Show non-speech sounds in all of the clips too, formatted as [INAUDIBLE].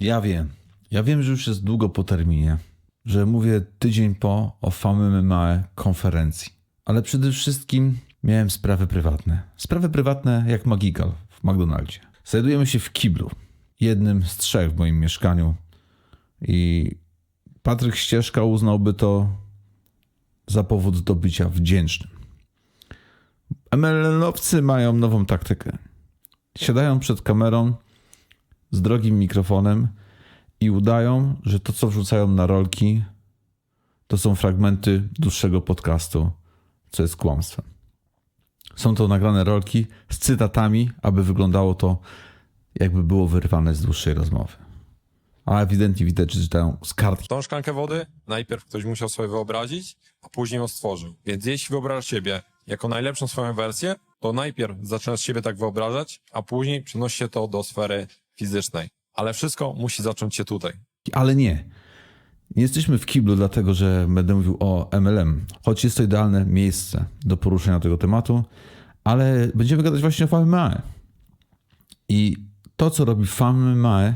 Ja wiem. Ja wiem, że już jest długo po terminie, że mówię tydzień po o Famy Małe konferencji. Ale przede wszystkim miałem sprawy prywatne. Sprawy prywatne jak Magigal w McDonaldzie. Znajdujemy się w kiblu, jednym z trzech w moim mieszkaniu. I Patryk Ścieżka uznałby to za powód do bycia wdzięcznym. MLN-owcy mają nową taktykę. Siadają przed kamerą z drogim mikrofonem i udają, że to, co wrzucają na rolki, to są fragmenty dłuższego podcastu, co jest kłamstwem. Są to nagrane rolki z cytatami, aby wyglądało to, jakby było wyrwane z dłuższej rozmowy. A ewidentnie widać, że czytają z kartki. Tą szklankę wody najpierw ktoś musiał sobie wyobrazić, a później ją stworzył. Więc jeśli wyobrażasz siebie jako najlepszą swoją wersję, to najpierw zaczynasz siebie tak wyobrażać, a później przenosi się to do sfery fizycznej. Ale wszystko musi zacząć się tutaj. Ale nie. Nie jesteśmy w kiblu, dlatego że będę mówił o MLM, choć jest to idealne miejsce do poruszenia tego tematu, ale będziemy gadać właśnie o FAME. I to, co robi FAME,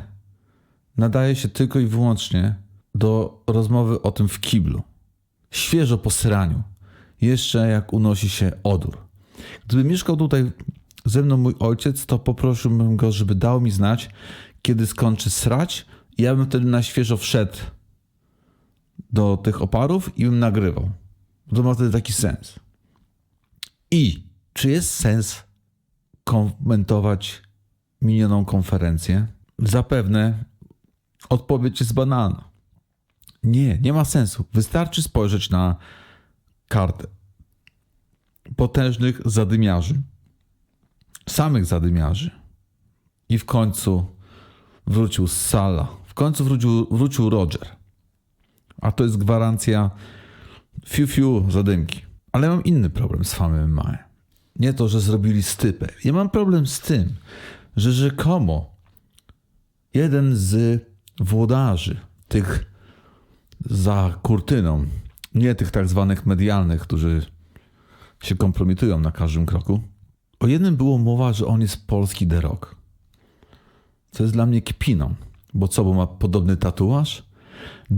nadaje się tylko i wyłącznie do rozmowy o tym w kiblu. Świeżo po sraniu. Jeszcze jak unosi się odór. Gdyby mieszkał tutaj ze mną mój ojciec, to poprosiłbym go, żeby dał mi znać, kiedy skończy srać i ja bym wtedy na świeżo wszedł do tych oparów i bym nagrywał. To ma wtedy taki sens. I czy jest sens komentować minioną konferencję? Zapewne odpowiedź jest banalna. Nie, nie ma sensu. Wystarczy spojrzeć na kartę potężnych zadymiarzy, samych zadymiarzy. I w końcu wrócił Sala. W końcu wrócił, wrócił Roger. A to jest gwarancja fiu fiu zadymki. Ale mam inny problem z famem Mae. Nie to, że zrobili stypę. Ja mam problem z tym, że rzekomo jeden z włodarzy tych za kurtyną, nie tych tak zwanych medialnych, którzy się kompromitują na każdym kroku. O jednym było mowa, że on jest polski The Rock. Co jest dla mnie kpiną. Bo co, bo ma podobny tatuaż?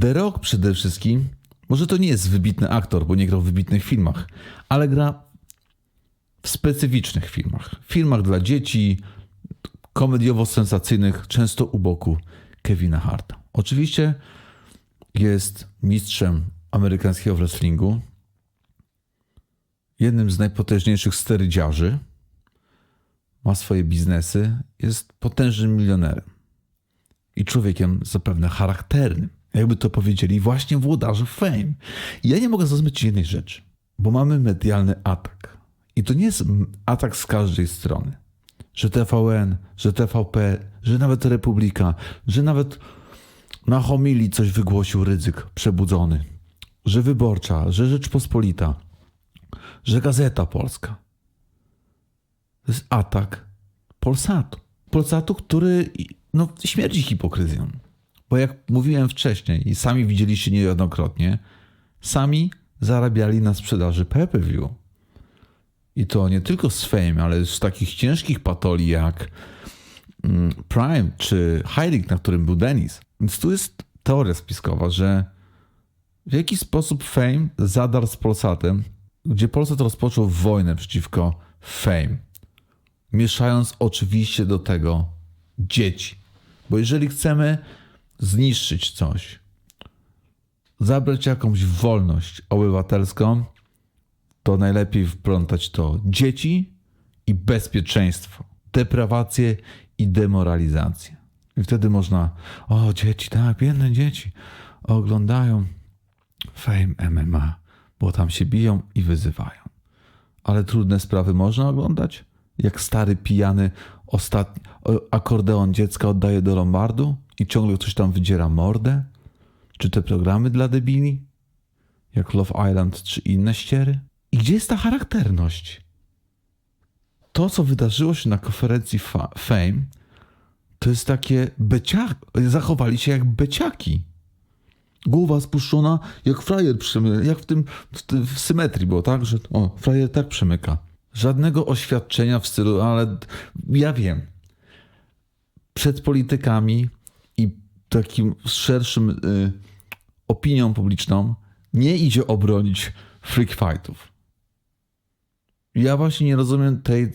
The Rock przede wszystkim, może to nie jest wybitny aktor, bo nie grał w wybitnych filmach, ale gra w specyficznych filmach. Filmach dla dzieci, komediowo-sensacyjnych, często u boku Kevina Harta. Oczywiście jest mistrzem amerykańskiego wrestlingu, jednym z najpotężniejszych sterydziarzy, ma swoje biznesy, jest potężnym milionerem i człowiekiem zapewne charakternym. Jakby to powiedzieli właśnie włodarze fame. I ja nie mogę zrozumieć jednej rzeczy, bo mamy medialny atak. I to nie jest atak z każdej strony. Że TVN, że TVP, że nawet Republika, że nawet na homilii coś wygłosił ryzyk przebudzony, że Wyborcza, że Rzeczpospolita, że Gazeta Polska. To jest atak Polsatu. Polsatu, który no, śmierdzi hipokryzją. Bo jak mówiłem wcześniej i sami widzieliście niejednokrotnie, sami zarabiali na sprzedaży pay-per-view. I to nie tylko z Fame, ale z takich ciężkich patolii jak mm, Prime czy Hiding, na którym był Denis. Więc tu jest teoria spiskowa, że w jaki sposób Fame zadarł z Polsatem, gdzie Polsat rozpoczął wojnę przeciwko Fame, mieszając oczywiście do tego dzieci. Bo jeżeli chcemy zniszczyć coś, zabrać jakąś wolność obywatelską, to najlepiej wplątać to dzieci i bezpieczeństwo, deprawację i demoralizację. I wtedy można, o dzieci, tak, biedne dzieci oglądają Fame MMA, bo tam się biją i wyzywają. Ale trudne sprawy można oglądać? Jak stary pijany ostatni akordeon dziecka oddaje do lombardu i ciągle ktoś tam wydziera mordę? Czy te programy dla debili? Jak Love Island czy inne ściery? I gdzie jest ta charakterność? To, co wydarzyło się na konferencji Fame, to jest takie beciak. Zachowali się jak beciaki. Głowa spuszczona, jak frajer przemyka, jak w tym w, w symetrii było, tak? Że o, frajer tak przemyka. Żadnego oświadczenia w stylu, ale ja wiem. Przed politykami i takim szerszym y, opinią publiczną nie idzie obronić freak fightów. Ja właśnie nie rozumiem tej y,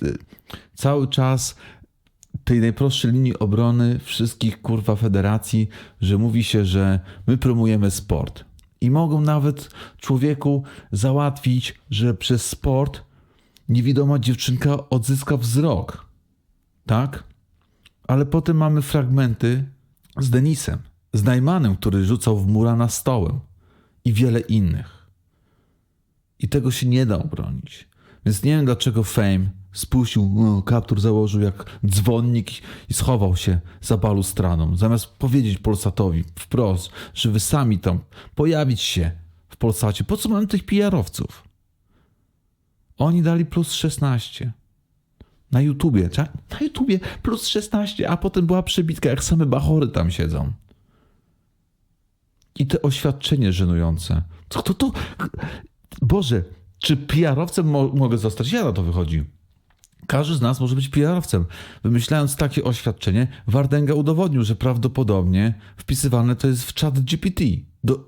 cały czas tej najprostszej linii obrony wszystkich kurwa federacji, że mówi się, że my promujemy sport. I mogą nawet człowieku załatwić, że przez sport niewidoma dziewczynka odzyska wzrok. Tak? Ale potem mamy fragmenty z Denisem, z Najmanem, który rzucał w Murana stołem i wiele innych. I tego się nie da obronić. Więc nie wiem, dlaczego Fame spuścił, no, kaptur założył jak dzwonnik i schował się za balustraną. Zamiast powiedzieć Polsatowi wprost, że wy sami tam pojawić się w Polsacie. Po co mamy tych PR-owców? Oni dali plus 16. Na YouTubie? Na YouTubie plus 16, a potem była przebitka, jak same bachory tam siedzą. I te oświadczenie żenujące. Co to to? Boże, czy PR-owcem mo- mogę zostać? Ja na to wychodzi. Każdy z nas może być PR-owcem. Wymyślając takie oświadczenie, Wardenga udowodnił, że prawdopodobnie wpisywane to jest w chat GPT do,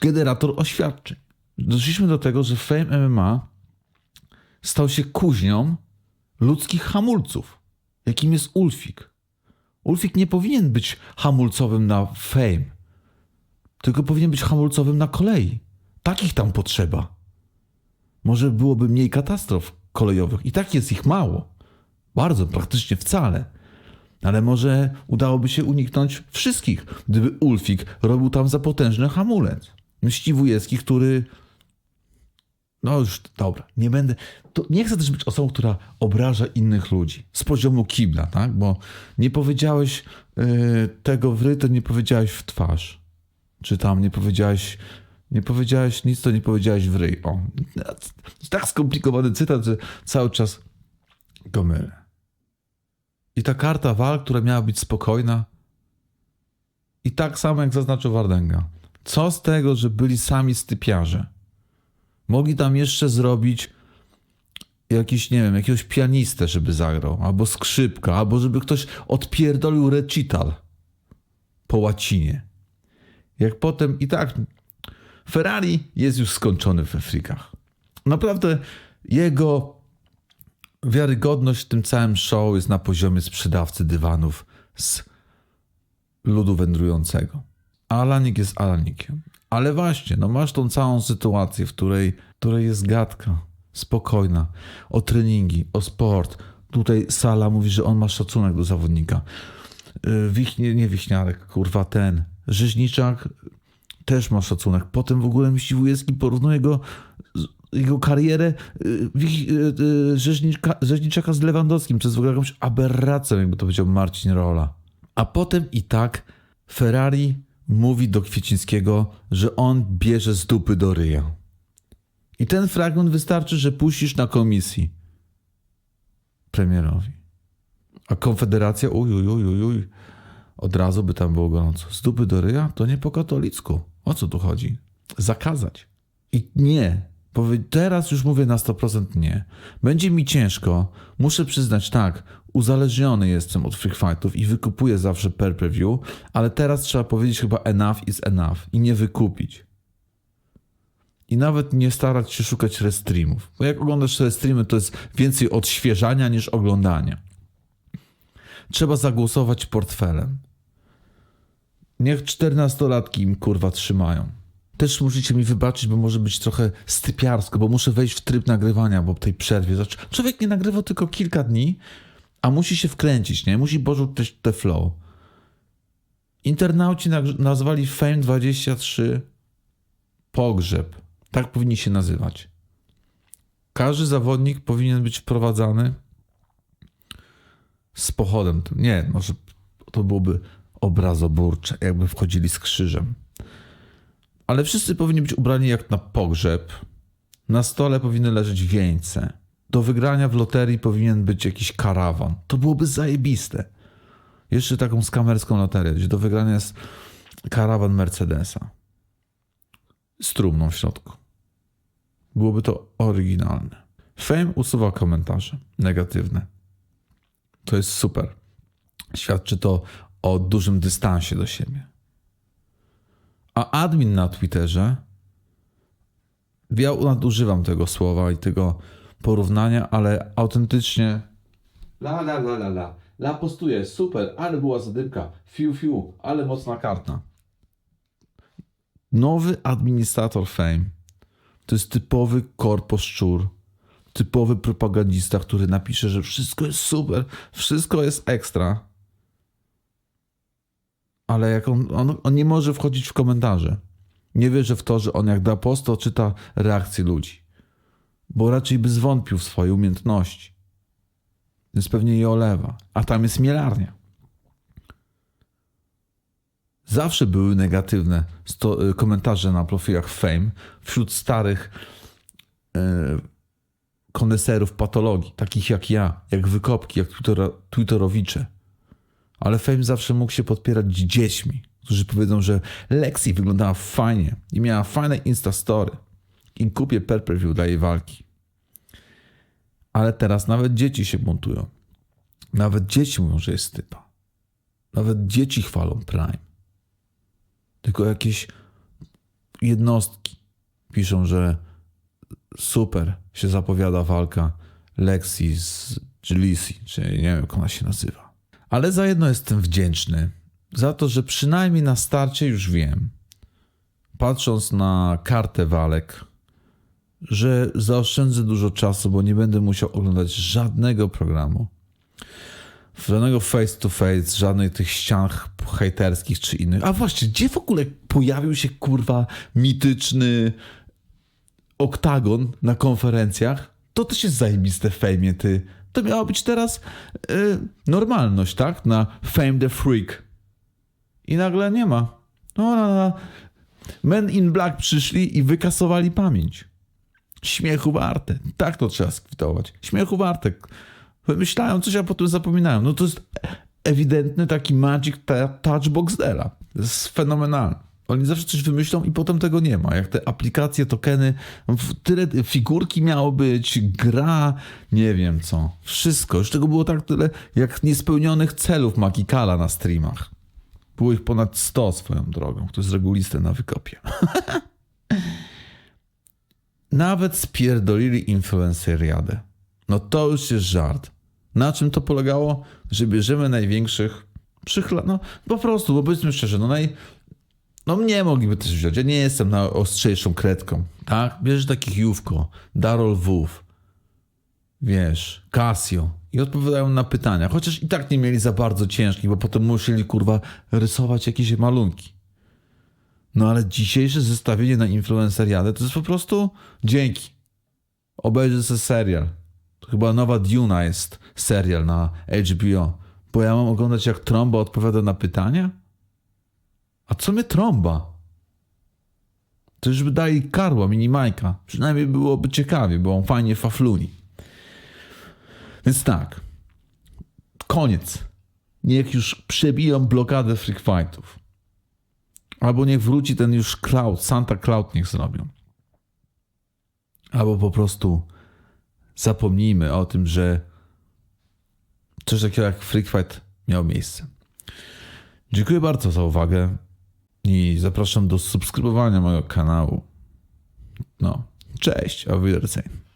generator oświadczeń. Doszliśmy do tego, że Fame MMA stał się kuźnią ludzkich hamulców, jakim jest Ulfik. Ulfik nie powinien być hamulcowym na Fame, tylko powinien być hamulcowym na kolei. Takich tam potrzeba. Może byłoby mniej katastrof kolejowych. I tak jest ich mało. Bardzo, praktycznie wcale. Ale może udałoby się uniknąć wszystkich, gdyby Ulfik robił tam za potężny hamulec. Mściwujewski, który. No już, dobra, nie będę. To nie chcę też być osobą, która obraża innych ludzi z poziomu kibla, tak? Bo nie powiedziałeś yy, tego w rytm, nie powiedziałeś w twarz. Czy tam nie powiedziałeś nie powiedziałeś nic, to nie powiedziałeś w ryj. O, tak skomplikowany cytat, że cały czas go mylę. I ta karta walk, która miała być spokojna, i tak samo jak zaznaczył Wardenga. Co z tego, że byli sami stypiarze? Mogli tam jeszcze zrobić jakiś, nie wiem, jakiegoś pianistę, żeby zagrał, albo skrzypka, albo żeby ktoś odpierdolił recital po łacinie. Jak potem i tak Ferrari jest już skończony we frikach. Naprawdę jego wiarygodność w tym całym show jest na poziomie sprzedawcy dywanów z ludu wędrującego. Alanik jest Alanikiem. Ale właśnie, no masz tą całą sytuację, w której, której jest gadka spokojna o treningi, o sport. Tutaj Sala mówi, że on ma szacunek do zawodnika. Yy, Wichnie, nie Wichniarek, kurwa ten. Rzeźniczak też ma szacunek. Potem w ogóle Mściwujewski porównuje go, jego karierę y, Wich- y, y, Rzeźnicza, Rzeźniczaka z Lewandowskim. To jest w ogóle jakąś aberracją, jakby to powiedział Marcin Rola. A potem i tak Ferrari mówi do Kwiecińskiego, że on bierze z dupy do ryja. I ten fragment wystarczy, że puścisz na komisji premierowi. A Konfederacja, uj, uj, uj, uj, od razu by tam było gorąco. Z dupy do ryja? To nie po katolicku. O co tu chodzi? Zakazać. I nie. Teraz już mówię na 100% nie. Będzie mi ciężko. Muszę przyznać, tak, uzależniony jestem od free fightów i wykupuję zawsze per per view, ale teraz trzeba powiedzieć chyba enough is enough i nie wykupić. I nawet nie starać się szukać restreamów. Bo jak oglądasz restreamy, to jest więcej odświeżania niż oglądania. Trzeba zagłosować portfelem. Niech czternastolatki im kurwa trzymają. Też musicie mi wybaczyć, bo może być trochę stypiarsko, bo muszę wejść w tryb nagrywania, bo tej przerwie. Znaczy, człowiek nie nagrywa tylko kilka dni, a musi się wkręcić, nie? Musi porzucić te flow. Internauci nazwali Fame23 pogrzeb. Tak powinni się nazywać. Każdy zawodnik powinien być wprowadzany z pochodem. Nie, może to byłoby obrazoburcze, jakby wchodzili z krzyżem. Ale wszyscy powinni być ubrani jak na pogrzeb. Na stole powinny leżeć wieńce. Do wygrania w loterii powinien być jakiś karawan. To byłoby zajebiste. Jeszcze taką skamerską loterię, gdzie do wygrania jest karawan Mercedesa. Z trumną w środku. Byłoby to oryginalne. Fame usuwa komentarze negatywne. To jest super. Świadczy to o dużym dystansie do siebie. A admin na Twitterze, ja nadużywam tego słowa i tego porównania, ale autentycznie la la la la la, la postuje, super, ale była zadymka, fiu fiu, ale mocna karta. Nowy administrator Fame to jest typowy korpo szczur, typowy propagandista, który napisze, że wszystko jest super, wszystko jest ekstra, ale jak on, on, on nie może wchodzić w komentarze. Nie wierzę w to, że on jak da post, to czyta reakcje ludzi. Bo raczej by zwątpił w swoje umiejętności. Więc pewnie je olewa. A tam jest mielarnia. Zawsze były negatywne y, komentarze na profilach Fame wśród starych y, koneserów patologii, takich jak ja, jak wykopki, jak Twitterowicze. Ale Fame zawsze mógł się podpierać dziećmi, którzy powiedzą, że Lexi wyglądała fajnie i miała fajne instastory i kupię pay-per-view dla jej walki. Ale teraz nawet dzieci się buntują. Nawet dzieci mówią, że jest typa. Nawet dzieci chwalą Prime. Tylko jakieś jednostki piszą, że super się zapowiada walka Lexi z Jelisi, czy nie wiem jak ona się nazywa. Ale za jedno jestem wdzięczny. Za to, że przynajmniej na starcie już wiem, patrząc na kartę walek, że zaoszczędzę dużo czasu, bo nie będę musiał oglądać żadnego programu. Żadnego face to face, żadnych tych ścian hejterskich czy innych. A właśnie, gdzie w ogóle pojawił się kurwa mityczny oktagon na konferencjach? To też jest zajebiste fejmie, ty. To miała być teraz y, normalność, tak? Na Fame the Freak. I nagle nie ma. No, no, no. Men in Black przyszli i wykasowali pamięć. Śmiechu warte. Tak to trzeba skwitować. Śmiechu warte. Wymyślają coś, a potem zapominają. No to jest ewidentny taki magic ta- touch Boxdela. To jest fenomenalne. Oni zawsze coś wymyślą i potem tego nie ma. Jak te aplikacje, tokeny, tyle figurki miało być, gra, nie wiem co. Wszystko. Już tego było tak tyle, jak niespełnionych celów Magikala na streamach. Było ich ponad 100 swoją drogą. To jest reguliste na wykopie. [LAUGHS] Nawet spierdolili influenceriadę. No to już jest żart. Na czym to polegało? Że bierzemy największych przychla... No po prostu, bo powiedzmy szczerze, no naj... No mnie mogliby też wziąć. Ja nie jestem na ostrzejszą kredką. Tak? Bierzesz takich Jówko, Darol Wów, wiesz, Casio i odpowiadają na pytania. Chociaż i tak nie mieli za bardzo ciężkich, bo potem musieli kurwa rysować jakieś malunki. No ale dzisiejsze zestawienie na influenceriadę to jest po prostu dzięki. Obejrzę sobie serial. To chyba nowa Duna jest serial na HBO. Bo ja mam oglądać jak Tromba odpowiada na pytania? A co mnie Tromba? To już by dali Karła, Minimajka. Przynajmniej byłoby ciekawie, bo on fajnie fafluni. Więc tak. Koniec. Niech już przebiją blokadę freak fightów. Albo niech wróci ten już Cloud, Santa Cloud niech zrobią. Albo po prostu zapomnijmy o tym, że coś takiego jak Freak Fight miało miejsce. Dziękuję bardzo za uwagę i zapraszam do subskrybowania mojego kanału. No, cześć, auf Wiedersehen.